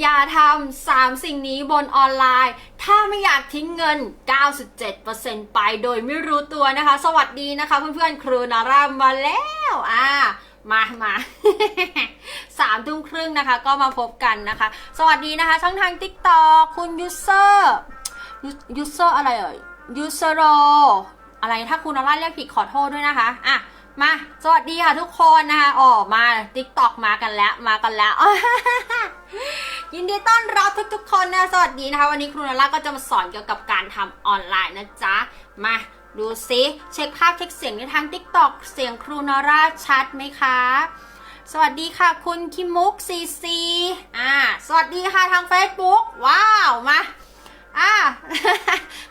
อย่าทำสามสิ่งนี้บนออนไลน์ ถ้าไม่อยากทิ้งเงิน 97%ไปโดยไม่รู้ตัวนะคะ สวัสดีนะคะเพื่อนๆ ครูนารามาแล้วอ่ามามาสามทุ่มครึ่งนะคะ ก็มาพบกันนะคะ สวัสดีนะคะ ช่องทาง TikTok คุณยูเซอร์ยูเซอร์อะไรเอ่ยยูเซอร์โรอะไรถ้าคุณนาราเรียกผิดขอโทษด้วยนะคะอะ มา สวัสดีค่ะทุกคนนะคะออกมา TikTok มากันแล้วมากันแล้ว ยินดีต้อนรับทุกๆคนนะสวัสดีนะคะ วันนี้ครูนาร่าก็จะมาสอนเกี่ยวกับการทำออนไลน์นะจ๊ะ มาดูซิเช็คภาพเช็คเสียงในทาง TikTok เสียงครูนาร่าชัดไหมคะ สวัสดีค่ะคุณคิมุกซีซีอ่าสวัสดีค่ะทาง Facebook ว้าวมา อ่า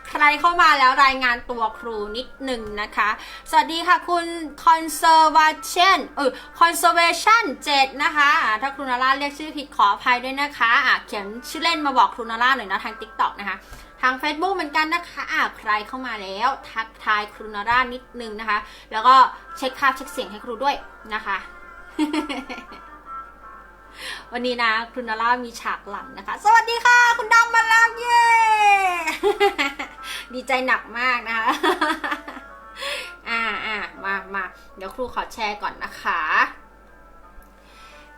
ใครเข้ามาแล้วรายงานตัวครูนิดหนึ่งนะคะ สวัสดีค่ะคุณ conservation เออ conservation 7 นะคะอ่าถ้าครูนาร่าเรียกชื่อผิดขออภัยด้วยนะคะอ่าเขียนชื่อเล่นมาบอกครูนาร่าหน่อยนะทาง TikTok นะคะทาง Facebook เหมือนกันนะคะอ่าใครเข้ามาแล้วทักทายครูนาร่านิดนึงนะคะ แล้วก็เช็คภาพเช็คเสียงให้ครูด้วยนะคะ วันนี้นะคุณนาร่ามีฉากหลังนะคะ สวัสดีค่ะ คุณดำมาแล้วเย้ดีใจหนักมากนะคะอ่าอ่ามามาเดี๋ยวครูขอแชร์ก่อนนะคะ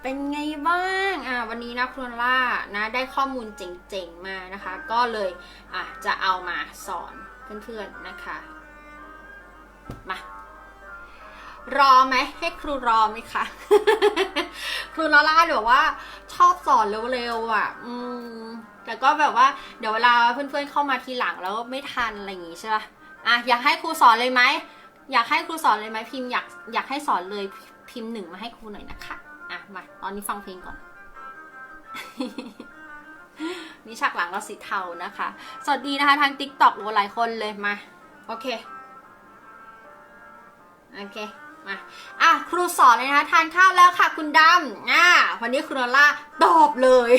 เป็นไงบ้างอ่าวันนี้นะครูนาร่านะ ได้ข้อมูลเจ๋งๆมานะคะ ก็เลยอะจะเอามาสอนเพื่อนๆนะคะ มา รอไหมให้ครูรอไหมคะครูลอล่าเดี๋ยวว่า ชอบสอนเร็วๆอะ อืมแต่ก็แบบว่า เดี๋ยวเวลาเพื่อนๆเข้ามาทีหลังแล้วไม่ทันอะไรอย่างงี้ใช่ปะอะอยากให้ครูสอนเลยไหมอยากให้ครูสอนเลยไหมพิมพ์อยากอยากให้สอนเลยพิมพ์หนึ่งมาให้ครูหน่อยนะคะอะมาตอนนี้ฟังเพลงก่อนนี่ฉากหลังเราสีเทานะคะ สวัสดีนะคะทาง t ิ k t o k โอ้หลายคนเลยมา โอเค โอเค มาอะครูสอนเลยนะทานข้าวแล้วค่ะคุณดำอ่าวันนี้ครูนล่าตอบเลย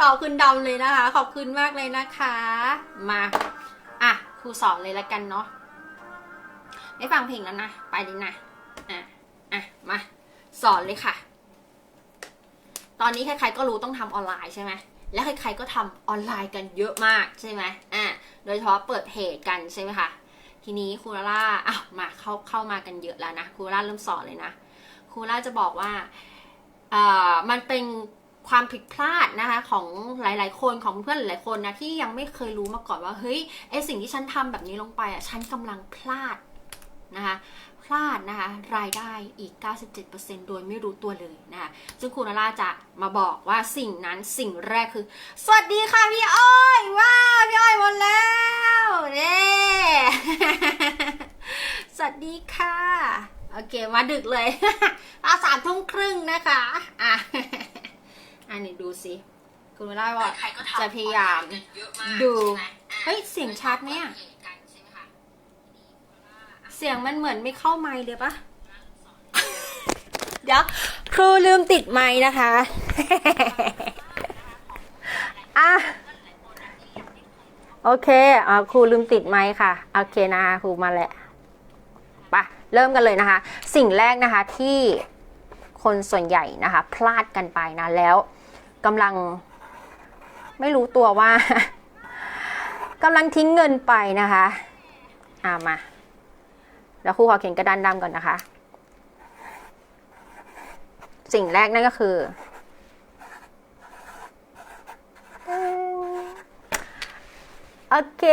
ตอบคุณดำเลยนะคะ ขอบคุณมากเลยนะคะ มาอะครูสอนเลยละกันเนาะไม่ฟังเพลงแล้วนะ ไปเลยนะอะอะมาสอนเลยค่ะ ตอนนี้ใครๆก็รู้ต้องทำออนไลน์ใช่ไหมและใครๆก็ทำออนไลน์กันเยอะมากใช่ไหมอะโดยเฉพาะเปิดเพจกันใช่ไหมคะ ทีนี้ครูล่าอ้าวมาเข้าเข้ามากันเยอะแล้วนะครูล่าเริ่มสอนเลยนะครูล่าจะบอกว่าเอ่อมันเป็นความผิดพลาดนะคะของหลาย ๆ คนของเพื่อนหลายๆคนนะที่ยังไม่เคยรู้มาก่อนว่าเฮ้ยไอสิ่งที่ฉันทำแบบนี้ลงไปอะฉันกำลังพลาดนะคะ ลาดนะคะรายได้อีก 97%โดยไม่รู้ตัวเลยนะคะซึ่งครูนาร่าจะมาบอกว่าสิ่งนั้นสิ่งแรกคือ สวัสดีค่ะพี่อ้อยว้าวพี่อ้อยหมดแล้วเน่สวัสดีค่ะ โอเคมาดึกเลยอาสามทุ่มครึ่งนะคะอะอันนี้ดูสิคุณไม่ได้ว่าใครๆก็ทำจะพยายามเยอะมากดูใช่ไหมเฮ้ยเสียงชัดไหมอะ เสียงมันเหมือนไม่เข้าไมค์เลยปะเดี๋ยวครูลืมติดไมค์นะคะ อะ โอเคอ่าครูลืมติดไมค์ค่ะ โอเคนะครูมาแหละไปะเริ่มกันเลยนะคะ สิ่งแรกนะคะที่คนส่วนใหญ่นะคะ พลาดกันไปนะ แล้วกำลังไม่รู้ตัวว่ากำลังทิ้งเงินไปนะคะ อ่ามา แล้วครูขอเขียนกระดานดำก่อนนะคะ สิ่งแรกนั่นก็คือ โอเค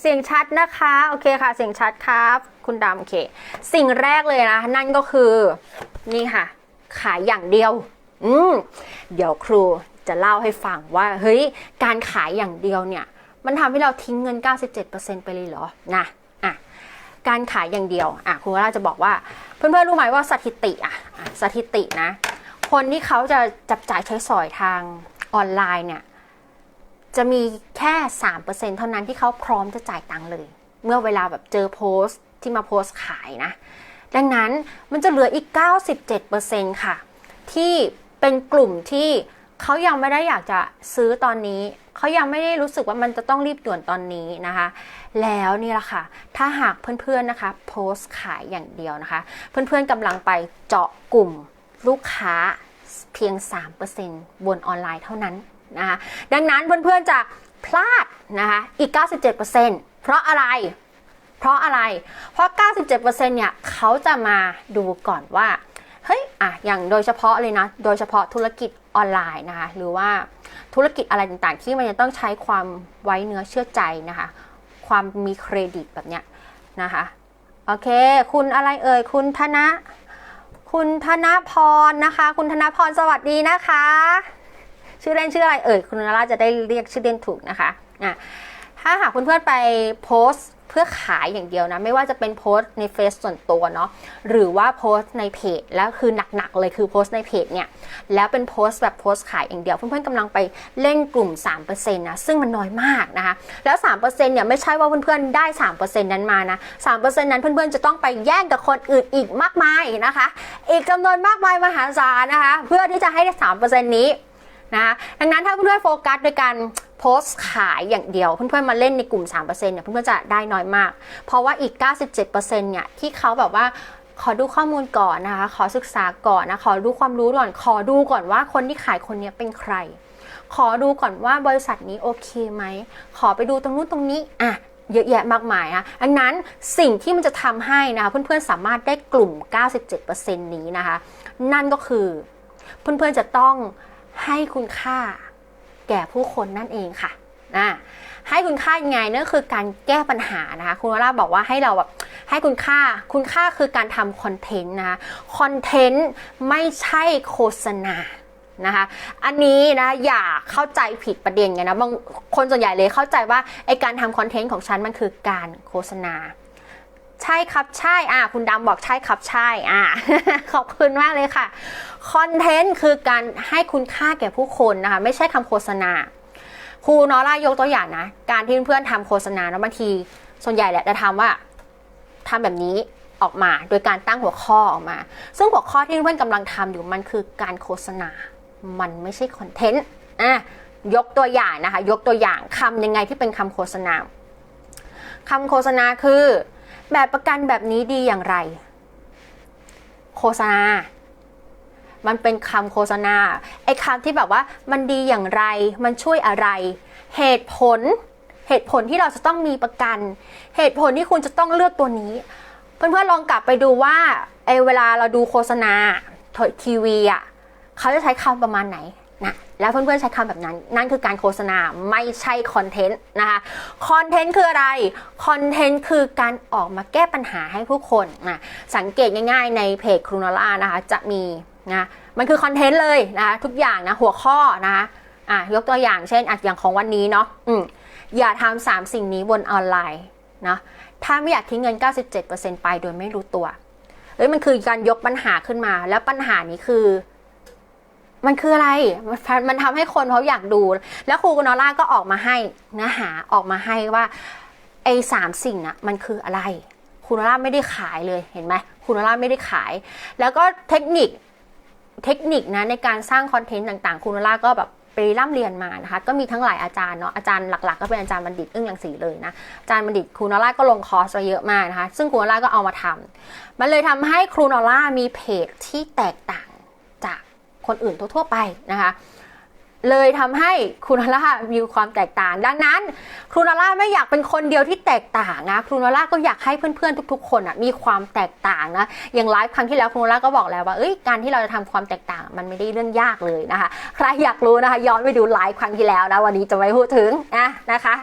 เสียงชัดนะคะ โอเคค่ะ เสียงชัดครับ คุณดำโอเค สิ่งแรกเลยนะ นั่นก็คือ นี่ค่ะ ขายอย่างเดียว อืม เดี๋ยวครูจะเล่าให้ฟังว่า เฮ้ย การขายอย่างเดียวเนี่ย มันทำให้เราทิ้งเงิน 97%ไปเลยเหรอ นะ อะ การขายอย่างเดียวอะครูล่าจะบอกว่า เพื่อนๆรู้ไหมว่าสถิติอะอะสถิตินะ คนที่เขาจะจับจ่ายใช้สอยทางออนไลน์เนี่ยจะมีแค่3%เท่านั้นที่เขาพร้อมจะจ่ายตังค์เลย เมื่อเวลาแบบเจอโพสต์ที่มาโพสต์ขายนะ ดังนั้นมันจะเหลืออีก 97%ค่ะ ที่เป็นกลุ่มที่ เขายังไม่ได้อยากจะซื้อตอนนี้ เขายังไม่ได้รู้สึกว่ามันจะต้องรีบด่วนตอนนี้นะคะ แล้วนี่แหละค่ะ ถ้าหากเพื่อนๆนะคะ โพสต์ขายอย่างเดียวนะคะ เพื่อนๆกำลังไปเจาะกลุ่มลูกค้าเพียง 3%บนออนไลน์เท่านั้นนะคะ ดังนั้นเพื่อนๆจะพลาดนะคะอีก 97%เพราะอะไร เพราะอะไร เพราะ 97%เนี่ยเขาจะมาดูก่อนว่า เฮ้ย อะ อย่างโดยเฉพาะเลยนะ โดยเฉพาะธุรกิจ ออนไลน์นะคะ หรือว่าธุรกิจอะไรต่างๆ ที่มันจะต้องใช้ความไว้เนื้อเชื่อใจนะคะ ความมีเครดิตแบบเนี้ยนะคะ โอเค คุณอะไรเอ่ย คุณธนะ คุณธนพรนะคะ คุณธนพรสวัสดีนะคะ ชื่อเล่นชื่ออะไรเอ่ย คุณนาราจะได้เรียกชื่อเล่นถูกนะคะอะถ้าหากเพื่อนๆไปโพสต์ เพื่อขายอย่างเดียวนะ ไม่ว่าจะเป็นโพสต์ในเฟซส่วนตัวเนาะหรือว่าโพสต์ในเพจแล้วคือหนักๆเลยคือโพสต์ในเพจเนี่ยแล้วเป็นโพสต์แบบโพสต์ขายอย่างเดียว เพื่อนๆกำลังไปเล่นกลุ่ม 3%นะซึ่งมันน้อยมากนะคะแล้ว 3%เนี่ยไม่ใช่ว่าเพื่อนๆได้ 3%นั้นมานะ 3%นั้นเพื่อนๆจะต้องไปแย่งกับคนอื่นอีกมากมายนะคะ อีกจำนวนมากมายมหาศาลนะคะ เพื่อที่จะให้ได้3%นี้ นะคะดังนั้นถ้าเพื่อนๆโฟกัสโดยการโพสต์ขายอย่างเดียว เพื่อนๆมาเล่นในกลุ่ม 3%เนี่ยเพื่อนๆจะได้น้อยมาก เพราะว่าอีก 97%เนี่ยที่เขาแบบว่าขอดูข้อมูลก่อนนะคะ ขอศึกษาก่อนนะ ขอดูความรู้ก่อน ขอดูก่อนว่าคนที่ขายคนนี้เป็นใคร ขอดูก่อนว่าบริษัทนี้โอเคไหม ขอไปดูตรงนู้นตรงนี้ อะ เยอะแยะมากมายนะดังนั้นสิ่งที่มันจะทำให้นะคะเพื่อนๆสามารถได้กลุ่ม 97%นี้นะคะ นั่นก็คือเพื่อนๆจะต้อง ให้คุณค่าแก่ผู้คนนั่นเองค่ะนะให้คุณค่ายังไงนั่นคือการแก้ปัญหานะคะ คุณวราบอกว่าให้เราแบบให้คุณค่าคุณค่าคือการทำคอนเทนต์นะคะคอนเทนต์ไม่ใช่โฆษณานะคะอันนี้นะอย่าเข้าใจผิดประเด็นกันนะบางคนส่วนใหญ่เลยเข้าใจว่าไอการทำคอนเทนต์ของฉันมันคือการโฆษณา ใช่ครับใช่อะคุณดำบอกใช่ครับใช่อะขอบคุณมากเลยค่ะคอนเทนต์คือการให้คุณค่าแก่ผู้คนนะคะไม่ใช่คำโฆษณาครูนอร่ายกตัวอย่างนะ การที่เพื่อนๆทำโฆษณาแล้วบางที ส่วนใหญ่แหละจะทำว่าทำแบบนี้ออกมาโดยการตั้งหัวข้อออกมา ซึ่งหัวข้อที่เพื่อนกำลังทำอยู่มันคือการโฆษณา มันไม่ใช่คอนเทนต์อะยกตัวอย่างนะคะ ยกตัวอย่างคำยังไงที่เป็นคำโฆษณาคำโฆษณาคือ แบบประกันแบบนี้ดีอย่างไร โฆษณา มันเป็นคำโฆษณา ไอ้คำที่แบบว่ามันดีอย่างไร มันช่วยอะไร เหตุผล เหตุผลที่เราจะต้องมีประกัน เหตุผลที่คุณจะต้องเลือกตัวนี้ เพื่อนๆลองกลับไปดูว่าไอ้เวลาเราดูโฆษณาทีวีอะ เขาจะใช้คำประมาณไหน แล้วเพื่อนๆใช้คำแบบนั้น นั่นคือการโฆษณาไม่ใช่คอนเทนต์นะคะคอนเทนต์คืออะไรคอนเทนต์คือการออกมาแก้ปัญหาให้ผู้คนนะสังเกตง่ายๆในเพจครูนล่านะคะจะมีนะมันคือคอนเทนต์เลยนะคะทุกอย่างนะหัวข้อนะคะอะยกตัวอย่างเช่นอะอย่างของวันนี้เนาะอืมอย่าทำสามสิ่งนี้บนออนไลน์นะถ้าไม่อยากทิ้งเงิน 97%ไปโดยไม่รู้ตัวเอ้ยมันคือการยกปัญหาขึ้นมา แล้วปัญหานี้คือ มันคืออะไร มันมันทำให้คนเขาอยากดู แล้วครูกนอล่าก็ออกมาให้เนื้อหาออกมาให้ว่าไอ้สามสิ่งน่ะมันคืออะไรครูนอล่าไม่ได้ขายเลยเห็นไหมครูนอล่าไม่ได้ขาย แล้วก็เทคนิคเทคนิคนะในการสร้างคอนเทนต์ต่างๆครูนอล่าก็แบบไปร่ำเรียนมานะคะ ก็มีทั้งหลายอาจารย์เนาะอาจารย์หลักๆ ก็เป็นอาจารย์บัณฑิตอึ้งลังสีเลยนะอาจารย์บัณฑิตครูนอล่าก็ลงคอร์สไปเยอะมากนะคะ ซึ่งครูนอล่าก็เอามาทำมันเลยทำให้ครูนอล่ามีเพจที่แตกต่าง คนอื่นทั่วๆไปนะคะเลยทำให้ครูนาร่ามีความแตกต่าง ดังนั้นครูนาร่าไม่อยากเป็นคนเดียวที่แตกต่างนะครูนาร่าก็อยากให้เพื่อนๆทุก ๆ คนอะมีความแตกต่างนะอย่างไลฟ์ครั้งที่แล้วครูนาร่าก็บอกแล้วว่าเอ้ยการที่เราจะทำความแตกต่าง มันไม่ได้เรื่องยากเลยนะคะใครอยากรู้นะคะ ย้อนไปดูไลฟ์ครั้งที่แล้วนะวันนี้จะไม่พูดถึงนะนะคะ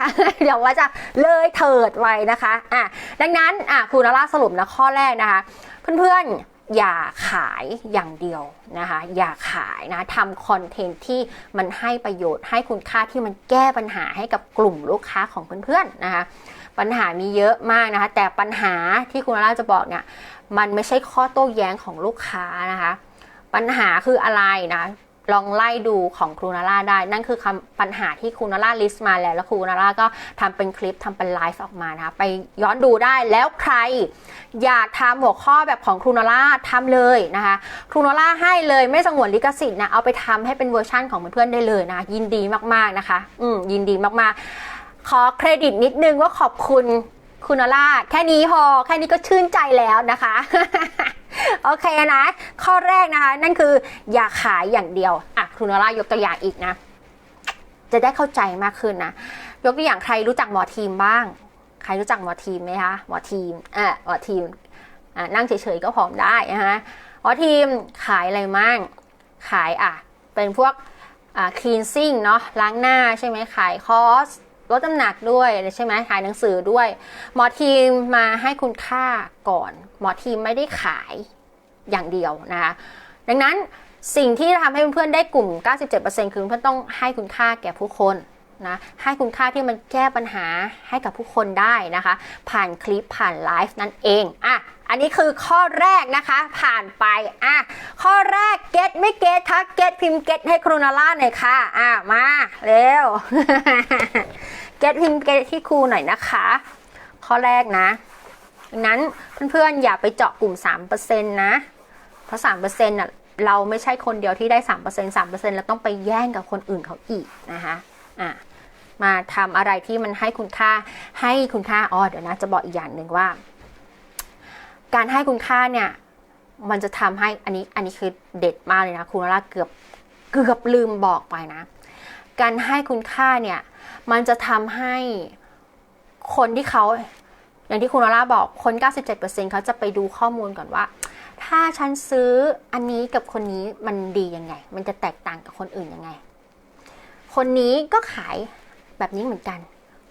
เดี๋ยวว่าจะเลยเถิดไว้นะคะอะดังนั้นอะครูนาร่าสรุปนะข้อแรกนะคะ เพื่อนๆ อย่าขายอย่างเดียวนะคะ อย่าขายนะทำคอนเทนต์ที่มันให้ประโยชน์ให้คุณค่าที่มันแก้ปัญหาให้กับกลุ่มลูกค้าของเพื่อนๆนะคะ ปัญหามีเยอะมากนะคะ แต่ปัญหาที่คุณล่าจะบอกเนี่ย มันไม่ใช่ข้อโต้แย้งของลูกค้านะคะ ปัญหาคืออะไรนะ ลองไล่ดูของครูนาร่าได้ นั่นคือคำปัญหาที่ครูนาร่าลิสต์มาแล้ว แล้วครูนาร่าก็ทำเป็นคลิปทำเป็นไลฟ์ออกมานะคะไปย้อนดูได้แล้วใคร อยากทำหัวข้อแบบของครูนาร่าทำเลยนะคะครูนาร่าให้เลยไม่สงวนลิขสิทธิ์นะเอาไปทำให้เป็นเวอร์ชั่นของเพื่อนๆได้เลยนะยินดีมากๆนะคะอืมยินดีมากๆ ขอเครดิตนิดนึงว่าขอบคุณคุณนาร่าแค่นี้พอแค่นี้ก็ชื่นใจแล้วนะคะ โอเคนะ ข้อแรกนะคะ นั่นคืออย่าขายอย่างเดียวอะครูนรายกตัวอย่างอีกนะ จะได้เข้าใจมากขึ้นนะ ยกตัวอย่างใครรู้จักหมอทีมบ้าง ใครรู้จักหมอทีมไหมคะหมอทีมอะหมอทีมอะนั่งเฉยๆก็ผอมได้นะคะหมอทีมขายอะไรมั่งขายอะเป็นพวกอ่าคลีนซิ่งเนาะล้างหน้าใช่ไหมขายคอร์สลดน้ำหนักด้วยใช่ไหมขายหนังสือด้วย หมอทีมมาให้คุณค่าก่อน หมอทีมไม่ได้ขายอย่างเดียวนะคะดังนั้นสิ่งที่ทำให้เพื่อนๆได้กลุ่ม 97%คือเพื่อนต้องให้คุณค่าแก่ผู้คนนะให้คุณค่าที่มันแก้ปัญหาให้กับผู้คนได้นะคะ ผ่านคลิปผ่านไลฟ์นั่นเองอะอันนี้คือข้อแรกนะคะผ่านไปอะข้อแรกเก็ตไม่เก็ตคะเก็ตพิมพ์เก็ตให้ครูนาล่าหน่อยค่ะอะมาเร็วเก็ตพิมพ์เก็ตที่ครูหน่อยนะคะ ข้อแรกนะ ดังนั้นเพื่อนๆอย่าไปเจาะกลุ่ม 3%นะเพราะ 3%น่ะเราไม่ใช่คนเดียวที่ได้ 3% 3%เราต้องไปแย่งกับคนอื่นเขาอีกนะคะอะมาทำอะไรที่มันให้คุณค่าให้คุณค่าอ๋อเดี๋ยวนะจะบอกอีกอย่างหนึ่งว่า การให้คุณค่าเนี่ยมันจะทำให้อันนี้อันนี้คือเด็ดมากเลยนะคุณนาราเกือบเกือบลืมบอกไปนะ การให้คุณค่าเนี่ย มันจะทำให้คนที่เขา อย่างที่คุณนาราบอกคน 97%เขาจะไปดูข้อมูลก่อนว่า ถ้าฉันซื้ออันนี้กับคนนี้มันดียังไง มันจะแตกต่างกับคนอื่นยังไง คนนี้ก็ขายแบบนี้เหมือนกัน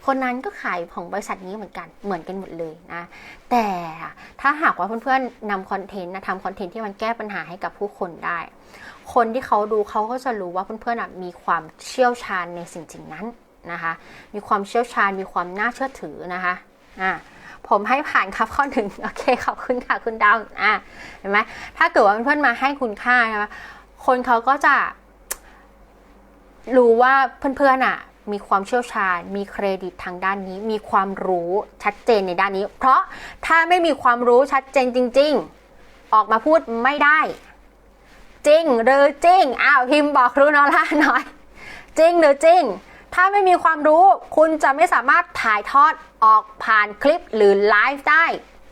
คนนั้นก็ขายของบริษัทนี้เหมือนกัน เหมือนกันหมดเลยนะ แต่ถ้าหากว่าเพื่อนๆนำคอนเทนต์นะทำคอนเทนต์ที่มันแก้ปัญหาให้กับผู้คนได้ คนที่เขาดูเขาก็จะรู้ว่าเพื่อนๆอะมีความเชี่ยวชาญในสิ่งสิ่งนั้นนะคะ มีความเชี่ยวชาญ มีความน่าเชื่อถือนะคะ อ่า ผมให้ผ่านครับข้อหนึ่งโอเคขอบคุณค่ะคุณดาวอะเห็นไหมถ้าเกิดว่าเพื่อนมาให้คุณค่าใช่ไหมคนเขาก็จะ รู้ว่าเพื่อนๆอะ มีความเชี่ยวชาญ มีเครดิตทางด้านนี้ มีความรู้ชัดเจนในด้านนี้ เพราะถ้าไม่มีความรู้ชัดเจนจริง ๆ ออกมาพูดไม่ได้ จริงหรือจริงอ้าวพิมพ์บอกรู้นอล่าหน่อย จริงหรือจริง ถ้าไม่มีความรู้คุณจะไม่สามารถถ่ายทอดออกผ่านคลิปหรือไลฟ์ได้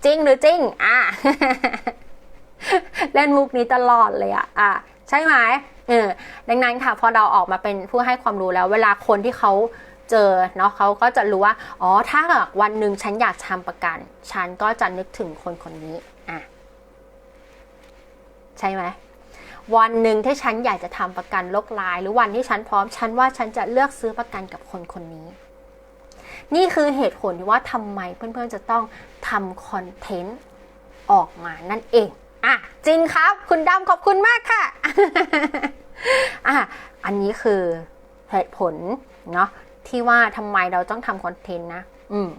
จริงหรือจริง อะ เล่นมุกนี้ตลอดเลยอะอะ ใช่ไหมเออดังนั้นค่ะ พอเราออกมาเป็นผู้ให้ความรู้แล้ว เวลาคนที่เขาเจอเนาะเขาก็จะรู้ว่า อ๋อ ถ้าวันหนึ่งฉันอยากทำประกัน ฉันก็จะนึกถึงคนคนนี้ อะ ใช่ไหม วันหนึ่งที่ฉันอยากจะทำประกันโรคลาย หรือวันที่ฉันพร้อมฉันว่าฉันจะเลือกซื้อประกันกับคนคนนี้ นี่คือเหตุผลที่ว่าทำไมเพื่อนๆจะต้องทำคอนเทนต์ออกมานั่นเองอะจริงครับ คุณดำขอบคุณมากค่ะอะอันนี้คือเหตุผลเนาะที่ว่าทำไมเราต้องทำคอนเทนต์นะ อืม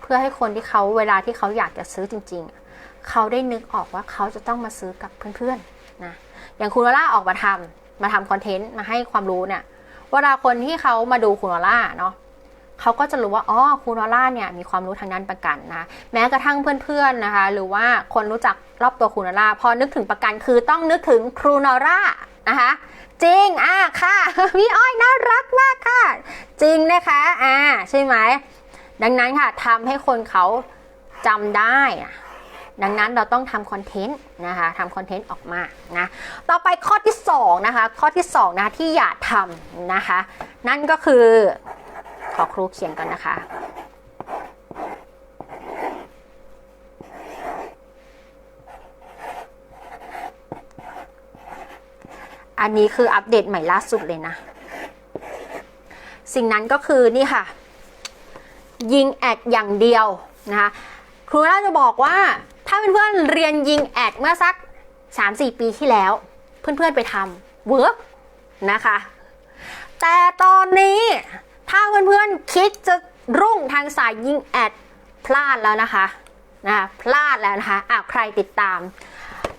เพื่อให้คนที่เขาเวลาที่เขาอยากจะซื้อจริง ๆ เขาได้นึกออกว่าเขาจะต้องมาซื้อกับเพื่อนๆ นะอย่างคุณวล่าออกมาทำมาทำคอนเทนต์มาให้ความรู้เนี่ยเวลาคนที่เขามาดูคุณวล่าเนาะเขาก็จะรู้ว่าอ๋อครูนอล่าเนี่ยมีความรู้ทางด้านประกันนะแม้กระทั่งเพื่อนๆนะคะ หรือว่าคนรู้จักรอบตัวครูนอล่าพอนึกถึงประกันคือต้องนึกถึงครูนอล่านะคะจริงอะค่ะพี่อ้อยน่ารักมากค่ะ จริงนะคะอ่าใช่ไหมดังนั้นค่ะทำให้คนเขาจำได้อะ ดังนั้นเราต้องทำคอนเทนต์นะคะทำคอนเทนต์ออกมานะต่อไปข้อที่2นะคะข้อที่2นะคะที่อย่าทำนะคะ นั่นก็คือขอครูเขียนกันนะคะอันนี้คืออัปเดตใหม่ล่าสุดเลยนะ สิ่งนั้นก็คือนี่ค่ะ ยิงแอดอย่างเดียวนะคะครูน่าจะบอกว่า เพื่อนๆเรียนยิงแอดเมื่อสัก 3-4 ปีที่แล้ว เพื่อนๆไปทำเวิร์กนะคะ แต่ตอนนี้ถ้าเพื่อนๆคิดจะรุ่งทางสายยิงแอดพลาดแล้วนะคะนะคะพลาดแล้วนะคะอะใครติดตาม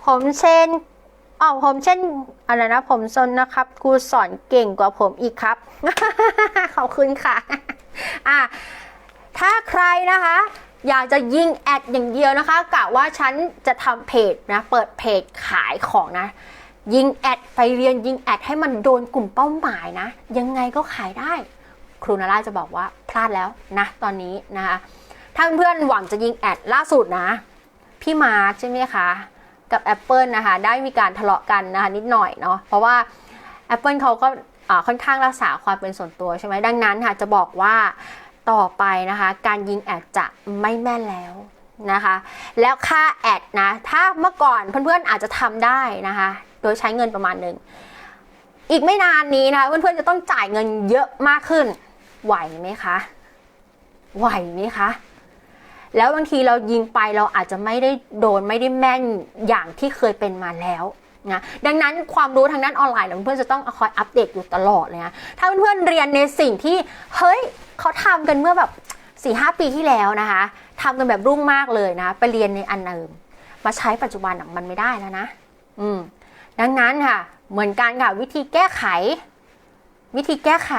ผมเช่นอ๋อผมเช่นอะไรนะผมซนนะครับครูสอนเก่งกว่าผมอีกครับ ขอบคุณค่ะอะถ้าใครนะคะ อยากจะยิงแอดอย่างเดียวนะคะกะว่าฉันจะทำเพจนะเปิดเพจขายของนะ ยิงแอดไปเรียนยิงแอดให้มันโดนกลุ่มเป้าหมายนะ ยังไงก็ขายได้ ครูนาร่าจะบอกว่าพลาดแล้วนะตอนนี้นะคะถ้าเพื่อนๆหวังจะยิงแอดล่าสุดนะ พี่มาร์คใช่ไหมคะกับ Apple นะคะได้มีการทะเลาะกันนะคะนิดหน่อยเนาะเพราะว่า Apple เขาก็ค่อนข้างรักษาความเป็นส่วนตัวใช่ไหมดังนั้นค่ะจะบอกว่า ต่อไปนะคะ การยิงแอดจะไม่แม่นแล้วนะคะ แล้วค่าแอดนะ ถ้าเมื่อก่อนเพื่อนๆอาจจะทำได้นะคะ โดยใช้เงินประมาณหนึ่ง อีกไม่นานนี้นะคะเพื่อนๆจะต้องจ่ายเงินเยอะมากขึ้น ไหวไหมคะ ไหวไหมคะแล้วบางทีเรายิงไปเราอาจจะไม่ได้โดนไม่ได้แม่นอย่างที่เคยเป็นมาแล้วนะดังนั้นความรู้ทางด้านออนไลน์เนี่ยเพื่อนๆจะต้องคอยอัปเดตอยู่ตลอดเลยนะถ้าเพื่อนๆเรียนในสิ่งที่เฮ้ย เขาทำกันเมื่อแบบ4ีหปีที่แล้วนะคะทำกันแบบรุ่งมากเลยนะ ไปเรียนในอันเดิมมาใช้ปัจจุบันมันไม่ได้แล้วนะ อืม ดังนั้นค่ะ เหมือนกันค่ะ วิธีแก้ไข วิธีแก้ไข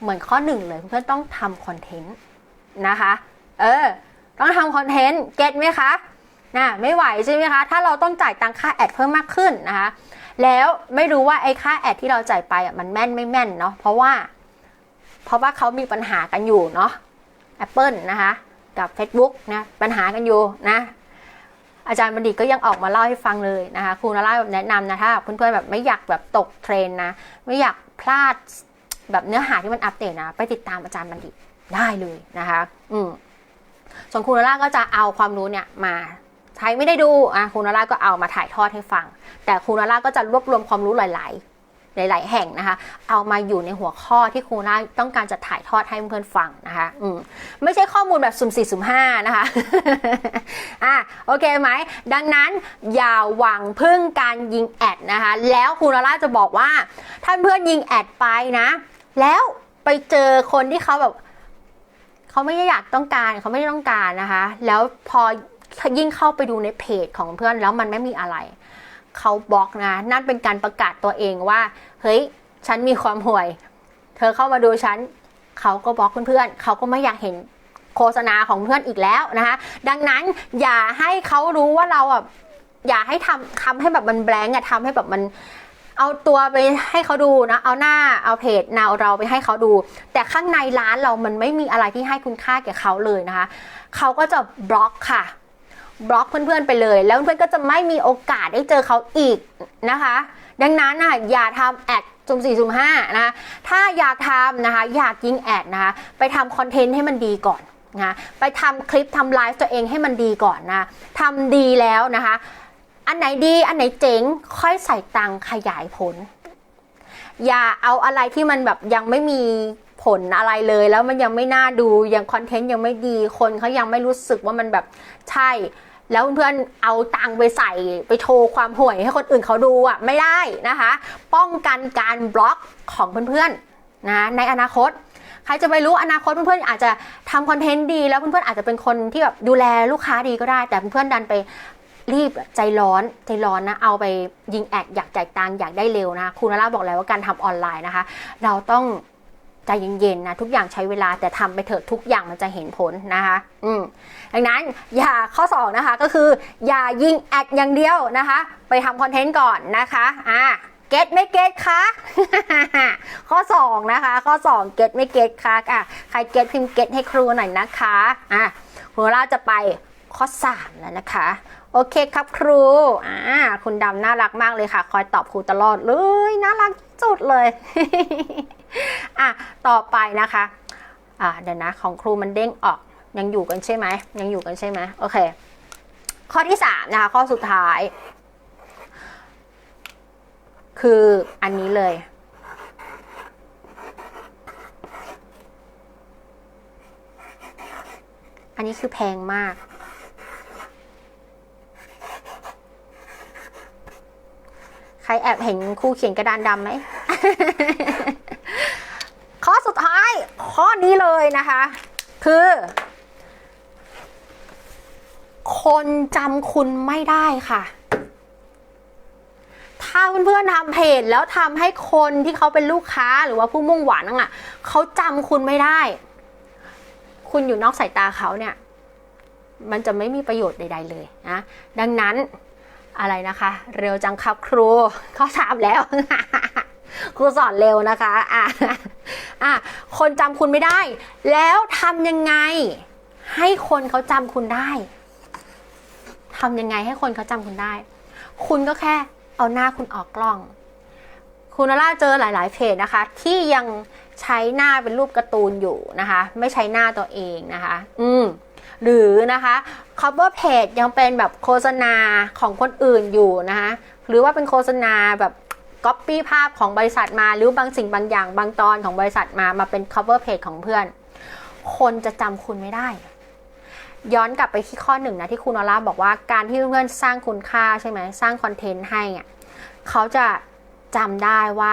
เหมือนข้อหนึ่งเลยเพื่อนต้องทำคอนเทนต์นะคะ เออ ต้องทำคอนเทนต์เก็ตไหมคะนะไม่ไหวใช่ไหมคะ ถ้าเราต้องจ่ายตังค่าแอดเพิ่มมากขึ้นนะคะ แล้วไม่รู้ว่าไอ้ค่าแอดที่เราจ่ายไปอะมันแม่นไม่แม่นเนาะเพราะว่า เพราะว่าเขามีปัญหากันอยู่เนาะ Apple นะคะ กับ Facebook นะปัญหากันอยู่นะ อาจารย์บัณฑิตก็ยังออกมาเล่าให้ฟังเลยนะคะครูนาร่าแนะนำนะถ้าเพื่อนๆแบบไม่อยากแบบตกเทรนนะ ไม่อยากพลาดแบบเนื้อหาที่มันอัปเดตนะ ไปติดตามอาจารย์บัณฑิตได้เลยนะคะ อืมส่วนครูนาร่าก็จะเอาความรู้เนี่ยมาใช้ไม่ได้ดูอะครูนาร่าก็เอามาถ่ายทอดให้ฟัง แต่ครูนาร่าก็จะรวบรวมความรู้หลาย ๆ หลาย ๆ แห่งนะคะ เอามาอยู่ในหัวข้อที่ครูน่าต้องการจะถ่ายทอดให้เพื่อนฟังนะคะอืมไม่ใช่ข้อมูลแบบสุ่มสี่สุ่มห้านะคะอะโอเคไหม ดังนั้นอย่าหวังพึ่งการยิงแอดนะคะ แล้วครูนาร่าจะบอกว่า ท่านเพื่อนยิงแอดไปนะ แล้วไปเจอคนที่เขาแบบเขาไม่ได้อยากต้องการเขาไม่ได้ต้องการนะคะ แล้วพอยิ่งเข้าไปดูในเพจของเพื่อนแล้วมันไม่มีอะไร เขาบล็อกนะ นั่นเป็นการประกาศตัวเองว่า เฮ้ย ฉันมีความห่วย เธอเข้ามาดูฉัน เขาก็บล็อกเพื่อนๆ เขาก็ไม่อยากเห็นโฆษณาของเพื่อนอีกแล้วนะคะ ดังนั้นอย่าให้เขารู้ว่าเราอะ อย่าให้ทำทำให้แบบมันแบงก์อะทำให้แบบมันเอาตัวไปให้เขาดูนะ เอาหน้า เอาเพจนาวเราไปให้เขาดู แต่ข้างในร้านเรามันไม่มีอะไรที่ให้คุณค่าแก่เขาเลยนะคะ เขาก็จะบล็อกค่ะ บล็อกเพื่อนๆไปเลย แล้วเพื่อนๆก็จะไม่มีโอกาสได้เจอเขาอีกนะคะ ดังนั้นนะอย่าทำแอดสุ่มสี่สุ่มห้านะคะถ้าอยากทำนะคะอยากยิงแอดนะคะไปทำคอนเทนต์ให้มันดีก่อนนะไปทำคลิปทำไลฟ์ตัวเองให้มันดีก่อนนะทำดีแล้วนะคะ อันไหนดีอันไหนเจ๋งค่อยใส่ตังขยายผล อย่าเอาอะไรที่มันแบบยังไม่มี ผลอะไรเลย แล้วมันยังไม่น่าดูยังคอนเทนต์ยังไม่ดีคนเขายังไม่รู้สึกว่ามันแบบใช่ แล้วเพื่อนเอาตังค์ไปใส่ไปโชว์ความห่วยให้คนอื่นเขาดูอะไม่ได้นะคะ ป้องกันการบล็อกของเพื่อนๆนะในอนาคตใครจะไปรู้อนาคตเพื่อนๆอาจจะทำคอนเทนต์ดีแล้วเพื่อนๆอาจจะเป็นคนที่แบบดูแลลูกค้าดีก็ได้ แต่เพื่อนๆดันไปรีบใจร้อนใจร้อนนะเอาไปยิงแอดอยากจ่ายตังค์อยากได้เร็วนะคุณนาราบอกแล้วว่าการทำออนไลน์นะคะ เราต้อง ใจเย็นๆนะทุกอย่างใช้เวลาแต่ทำไปเถอะทุกอย่างมันจะเห็นผลนะคะ อืมดังนั้นอย่าข้อสองนะคะก็คือ อย่ายิงแอดอย่างเดียวนะคะ ไปทำคอนเทนต์ก่อนนะคะอ่าเก็ตไม่เก็ตคะ ข้อ 2 นะคะ ข้อ 2 เก็ตไม่เก็ตคะอะใครเก็ตพิมพ์เก็ตให้ครูหน่อยนะคะอะครูเราจะไปข้อ 3 แล้วนะคะ โอเคครับครูอ่าคุณดำน่ารักมากเลยค่ะ คอยตอบครูตลอดเลยน่ารักสุดเลย อะต่อไปนะคะอ่าเดี๋ยวนะของครูมันเด้งออกยังอยู่กันใช่ไหมยังอยู่กันใช่ไหมโอเค ข้อที่3นะคะ ข้อสุดท้าย คืออันนี้เลย อันนี้คือแพงมากใครแอบเห็นครูเขียนกระดานดำไหม ข้อนี้เลยนะคะ คือ คนจำคุณไม่ได้ค่ะ ถ้าเพื่อนๆทำเพจแล้วทำให้คนที่เขาเป็นลูกค้าหรือว่าผู้มุ่งหวังอะเขาจำคุณไม่ได้ คุณอยู่นอกสายตาเขาเนี่ย มันจะไม่มีประโยชน์ใด ๆ เลยนะ ดังนั้นอะไรนะคะ เร็วจังครับครูข้อสามแล้ว ครูสอนเร็วนะคะอะอะคนจำคุณไม่ได้ แล้วทำยังไง ให้คนเขาจำคุณได้ทำยังไงให้คนเขาจำคุณได้ คุณก็แค่เอาหน้าคุณออกกล้อง คุณนราเจอหลาย ๆ เพจนะคะ ที่ยังใช้หน้าเป็นรูปการ์ตูนอยู่นะคะ ไม่ใช้หน้าตัวเองนะคะ อืมหรือนะคะ cover page ยังเป็นแบบโฆษณาของคนอื่นอยู่นะคะ หรือว่าเป็นโฆษณาแบบ copy ภาพของบริษัทมาหรือบางสิ่งบางอย่างบางตอนของบริษัทมามาเป็น cover page ของเพื่อน คนจะจำคุณไม่ได้ ย้อนกลับไปที่ข้อหนึ่งนะที่คุณออร่าบอกว่าการที่เพื่อนสร้างคุณค่าใช่ไหมสร้างคอนเทนต์ให้อะเขาจะจำได้ว่า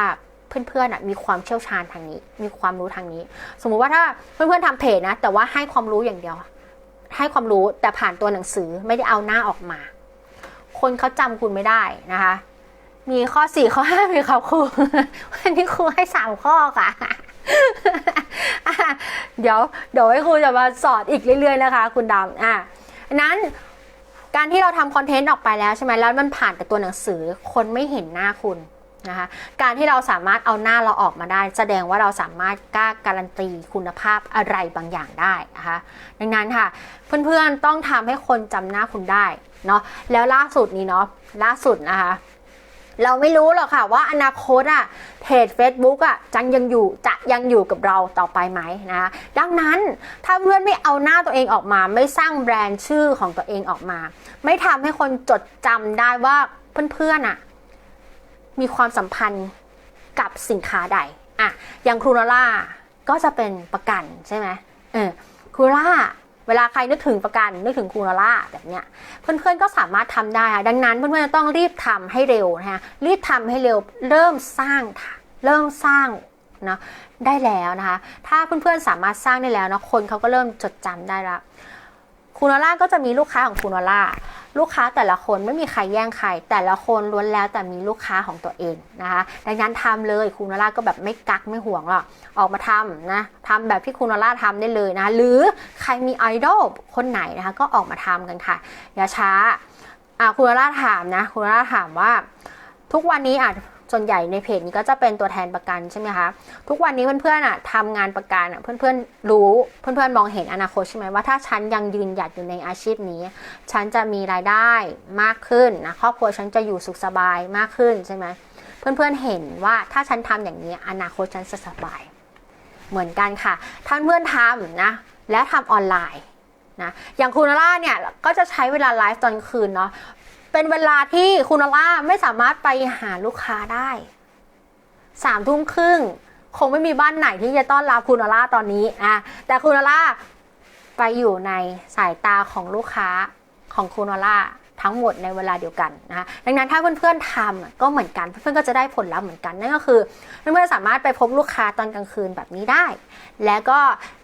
เพื่อนๆมีความเชี่ยวชาญทางนี้ มีความรู้ทางนี้ สมมุติว่าถ้าเพื่อนๆทำเพจนะ แต่ว่าให้ความรู้อย่างเดียว ให้ความรู้แต่ผ่านตัวหนังสือไม่ได้เอาหน้าออกมา คนเขาจำคุณไม่ได้นะคะ มีข้อสี่ข้อห้าไหมครับครูวันนี้ครูให้สามข้อค่ะอะเดี๋ยวเดี๋ยวให้ครูจะมาสอนอีกเรื่อย ๆ นะคะ คุณดำอะนั้นการที่เราทำคอนเทนต์ออกไปแล้วใช่ไหมแล้วมันผ่านแต่ตัวหนังสือคนไม่เห็นหน้าคุณนะคะ การที่เราสามารถเอาหน้าเราออกมาได้ แสดงว่าเราสามารถกล้าการันตีคุณภาพอะไรบางอย่างได้นะคะ ดังนั้นค่ะ เพื่อนๆต้องทำให้คนจำหน้าคุณได้เนาะแล้วล่าสุดนี้เนาะล่าสุดนะคะ เราไม่รู้หรอกค่ะว่าอนาคตอะเพจ Facebook อะจังยังอยู่จะยังอยู่กับเราต่อไปไหมนะคะดังนั้นถ้าเพื่อนไม่เอาหน้าตัวเองออกมา ไม่สร้างแบรนด์ชื่อของตัวเองออกมา ไม่ทำให้คนจดจำได้ว่าเพื่อนๆอะมีความสัมพันธ์กับสินค้าใดอะอย่างครูนล่าก็จะเป็นประกันใช่ไหมเออครูล่า เวลาใครนึกถึงประกันนึกถึงคูนาล่าแบบเนี้ยเพื่อนๆก็สามารถทำได้ค่ะดังนั้นเพื่อนๆจะต้องรีบทำให้เร็วนะคะรีบทำให้เร็วเริ่มสร้างค่ะเริ่มสร้างนะได้แล้วนะคะ ถ้าเพื่อนๆสามารถสร้างได้แล้วนะคนเขาก็เริ่มจดจำได้ละ คุณล่าก็จะมีลูกค้าของคุณล่าลูกค้าแต่ละคนไม่มีใครแย่งใคร แต่ละคนล้วนแล้วแต่มีลูกค้าของตัวเองนะคะดังนั้นทำเลยคุณล่าก็แบบไม่กักไม่ห่วงหรอกออกมาทำนะทำแบบที่คุณล่าทำได้เลยนะหรือใครมีไอดอลคนไหนนะคะก็ออกมาทำกันค่ะ อย่าช้าอะคุณล่าถามนะคุณล่าถามว่า ทุกวันนี้อะ ส่วนใหญ่ในเพจนี้ก็จะเป็นตัวแทนประกันใช่ไหมคะ ทุกวันนี้เพื่อนๆอะทำงานประกันอะเพื่อนๆรู้เพื่อนๆมองเห็นอนาคตใช่ไหมว่าถ้าฉันยังยืนหยัดอยู่ในอาชีพนี้ ฉันจะมีรายได้มากขึ้นนะครอบครัวฉันจะอยู่สุขสบายมากขึ้นใช่ไหมเพื่อนๆเห็นว่าถ้าฉันทำอย่างนี้อนาคตฉันจะสบาย เหมือนกันค่ะท่านเพื่อนทำนะและทำออนไลน์นะอย่างคุณล่าเนี่ยก็จะใช้เวลาไลฟ์ตอนคืนเนาะ เป็นเวลาที่คุณล่าไม่สามารถไปหาลูกค้าได้สามทุ่มครึ่งคงไม่มีบ้านไหนที่จะต้อนรับคุณล่าตอนนี้อะแต่คุณล่าไปอยู่ในสายตาของลูกค้าของคุณล่าทั้งหมดในเวลาเดียวกันนะคะดังนั้นถ้าเพื่อนๆทำก็เหมือนกัน เพื่อนๆก็จะได้ผลลัพธ์เหมือนกัน นั่นก็คือเพื่อนๆสามารถไปพบลูกค้าตอนกลางคืนแบบนี้ได้ แล้วก็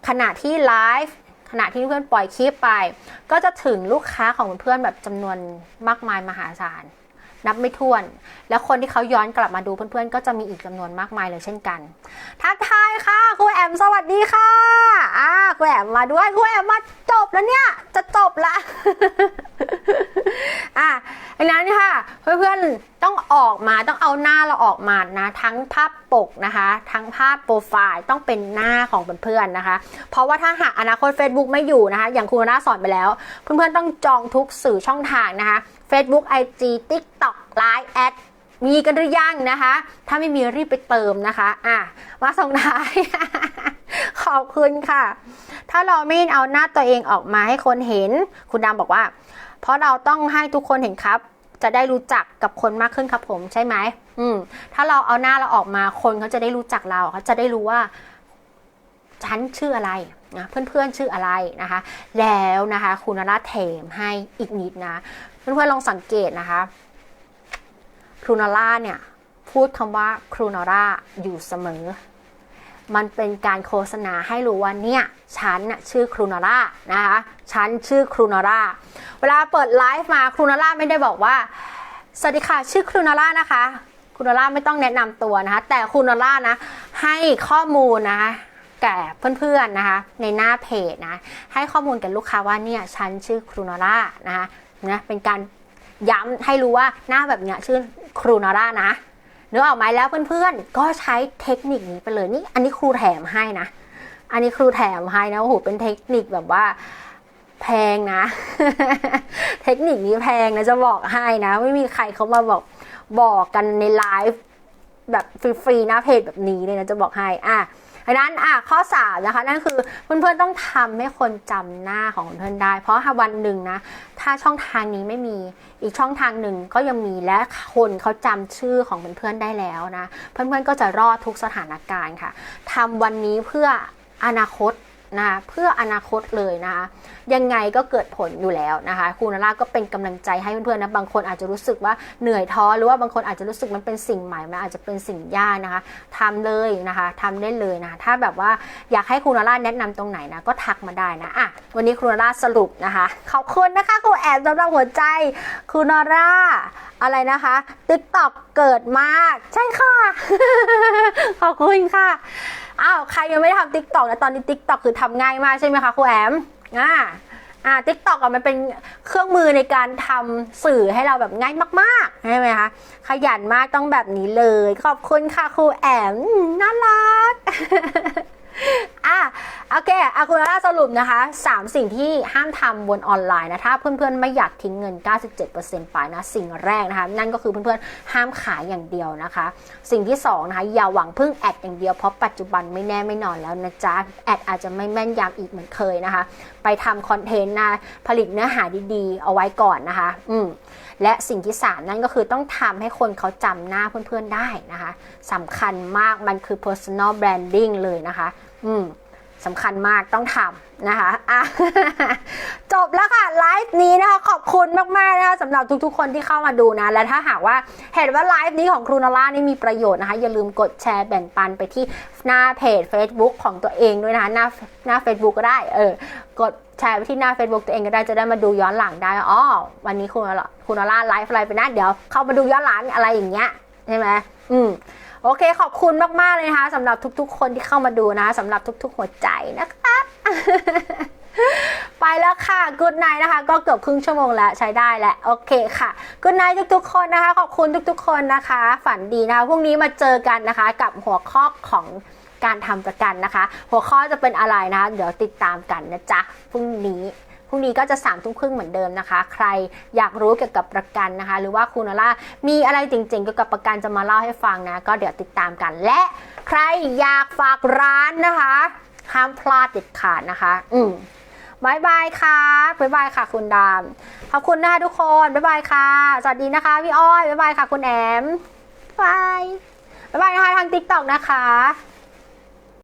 ขณะที่ไลฟ์ ขณะที่เพื่อนปล่อยคลิปไป ก็จะถึงลูกค้าของเพื่อนแบบจำนวนมากมายมหาศาล นับไม่ถ้วน แล้วคนที่เขาย้อนกลับมาดูเพื่อนๆ ก็จะมีอีกจำนวนมากมายเลยเช่นกัน ทักทายค่ะครูแอมสวัสดีค่ะอ่าครูแอมมาด้วยครูแอมมาจบแล้วเนี่ย จะจบละอะดังนั้นค่ะ เพื่อนๆต้องออกมาต้องเอาหน้าเราออกมานะทั้งภาพปกนะคะ ทั้งภาพโปรไฟล์ต้องเป็นหน้าของเพื่อนๆนะคะ เพราะว่าถ้าหากอนาคต Facebook ไม่อยู่นะคะ อย่างครูน่าสอนไปแล้ว เพื่อนๆต้องจองทุกสื่อช่องทางนะคะ Facebook IG TikTok Line แอดมีกันหรือยังนะคะ ถ้าไม่มีรีบไปเติมนะคะ อะ มาส่งท้าย ขอบคุณค่ะ ถ้าเราไม่เอาหน้าตัวเองออกมาให้คนเห็น คุณดำบอกว่า เพราะเราต้องให้ทุกคนเห็นครับ จะได้รู้จักกับคนมากขึ้นครับผมใช่ไหม อืม ถ้าเราเอาหน้าเราออกมา คนเขาจะได้รู้จักเรา เขาจะได้รู้ว่า ฉันชื่ออะไรนะเพื่อนๆชื่ออะไรนะคะ แล้วนะคะ คุณนราเถมให้อีกนิดนะ เพื่อนๆลองสังเกตนะคะครูนอร่าเนี่ยพูดคำว่าครูนอร่าอยู่เสมอ มันเป็นการโฆษณาให้รู้ว่าเนี่ยฉันน่ะชื่อครูนอร่านะคะฉันชื่อครูนอร่าเวลาเปิดไลฟ์มาครูนอร่าไม่ได้บอกว่าสวัสดีค่ะชื่อครูนอร่านะคะครูนอร่าไม่ต้องแนะนำตัวนะคะ แต่ครูนอร่านะให้ข้อมูลนะคะแก่เพื่อนๆนะคะในหน้าเพจนะให้ข้อมูลกับลูกค้าว่าเนี่ยฉันชื่อครูนอร่านะคะ นะเป็นการย้ำให้รู้ว่าหน้าแบบเนี้ยชื่อครูนอร่านะนึกออกไหมแล้วเพื่อนๆ ก็ใช้เทคนิคนี้ไปเลยนี่อันนี้ครูแถมให้นะ อันนี้ครูแถมให้นะโอ้โหเป็นเทคนิคแบบว่าแแพงนะ เทคนิคนี้แพงนะจะบอกให้นะ ไม่มีใครเขามาบอกบอกกันในไลฟ์แบบฟรีๆนะเพจแบบนี้เลยนะจะบอกให้อะ ดังนั้นอะข้อสามนะคะนั่นคือเพื่อนๆต้องทำให้คนจำหน้าของเพื่อนได้ เพราะถ้าวันหนึ่งนะถ้าช่องทางนี้ไม่มีอีกช่องทางหนึ่งก็ยังมีและคนเขาจำชื่อของเพื่อนๆได้แล้วนะเพื่อนๆก็จะรอดทุกสถานการณ์ค่ะทำวันนี้เพื่ออนาคต นะคะเพื่ออนาคตเลยนะคะ ยังไงก็เกิดผลอยู่แล้วนะคะครูนาราก็เป็นกำลังใจให้เพื่อนๆนะบางคนอาจจะรู้สึกว่าเหนื่อยท้อหรือว่าบางคนอาจจะรู้สึกมันเป็นสิ่งใหม่มันอาจจะเป็นสิ่งยากนะคะทำเลยนะคะทำได้เลยนะคะถ้าแบบว่าอยากให้ครูนาราแนะนำตรงไหนนะก็ทักมาได้นะอะวันนี้ครูนาราสรุปนะคะขอบคุณนะคะครูแอบสำหรับหัวใจครูนาราอะไรนะคะติ๊กต็อกเกิดมากใช่ค่ะ ขอบคุณค่ะ อ้าวใครยังไม่ได้ทำติ๊กต็อกนะตอนนี้ติ๊กต็อกคือทำง่ายมากใช่ไหมคะครูแอมอ่าอ่าติ๊กตอกอะมันเป็นเครื่องมือในการทำสื่อให้เราแบบง่ายมากๆใช่ไหมคะขยันมากต้องแบบนี้เลย ขอบคุณค่ะครูแอมน่ารัก อะโอเคอาคุณล่าสรุปนะคะ 3 สิ่งที่ห้ามทำบนออนไลน์นะถ้าเพื่อนๆ ไม่อยากทิ้งเงิน 97%ไปนะ สิ่งแรกนะคะ นั่นก็คือเพื่อนๆ ห้ามขายอย่างเดียวนะคะ สิ่งที่ 2 นะคะ อย่าหวังพึ่งแอดอย่างเดียว เพราะปัจจุบันไม่แน่ไม่นอนแล้วนะจ๊ะ แอดอาจจะไม่แม่นยำอีกเหมือนเคยนะคะ ไปทำคอนเทนต์นะผลิตเนื้อหาดีๆ เอาไว้ก่อนนะคะ อืมและสิ่งที่ 3 นั่นก็คือต้องทำให้คนเขาจำหน้าเพื่อนๆได้นะคะสำคัญมากมันคือ personal branding เลยนะคะ อืมสำคัญมากต้องทำนะคะอะจบแล้วค่ะไลฟ์นี้นะคะขอบคุณมากๆนะคะสำหรับทุกๆ คนที่เข้ามาดูนะ และถ้าหากว่าเห็นว่าไลฟ์นี้ของครูนาร่านี่มีประโยชน์นะคะ อย่าลืมกดแชร์แบ่งปันไปที่หน้าเพจ Facebook ของตัวเองด้วยนะคะหน้าหน้า Facebook ก็ได้เออกดแชร์ไปที่หน้า Facebook ตัวเองก็ได้จะได้มาดูย้อนหลังได้อ๋อวันนี้คุณคุณนาร่าไลฟ์อะไรไปนะเดี๋ยวเข้ามาดูย้อนหลังอะไรอย่างเงี้ยใช่ไหมอืม โอเคขอบคุณมาก ๆ เลยนะคะสำหรับทุก ๆ คนที่เข้ามาดูนะคะสำหรับทุก ๆ หัวใจนะคะ ไปแล้วค่ะกูดไนนะคะ ก็เกือบครึ่งชั่วโมงแล้วใช้ได้แหล้วโอเคค่ะกูดไนทุกๆ คนนะคะ ขอบคุณทุก ๆ คนนะคะ ฝันดีนะคะพรุ่งนี้มาเจอกันนะคะ กับหัวข้อของการทำประกันนะคะ หัวข้อจะเป็นอะไรนะคะ เดี๋ยวติดตามกันนะจ๊ะพรุ่งนี้ พรุ่งนี้ก็จะสามทุ่มครึ่งเหมือนเดิมนะคะ ใครอยากรู้เกี่ยวกับประกันนะคะ หรือว่าคุณนาล่ามีอะไรจริงๆเกี่ยวกับประกันจะมาเล่าให้ฟังนะ ก็เดี๋ยวติดตามกัน และใครอยากฝากร้านนะคะห้ามพลาดเด็ดขาดนะคะ อืมบายบายค่ะบายบายค่ะ คุณดามขอบคุณนะคะทุกคนบายบายค่ะ สวัสดีนะคะพี่อ้อยบายบายค่ะ คุณแอมบายบายบายนะคะทางติ๊กต็อกนะคะ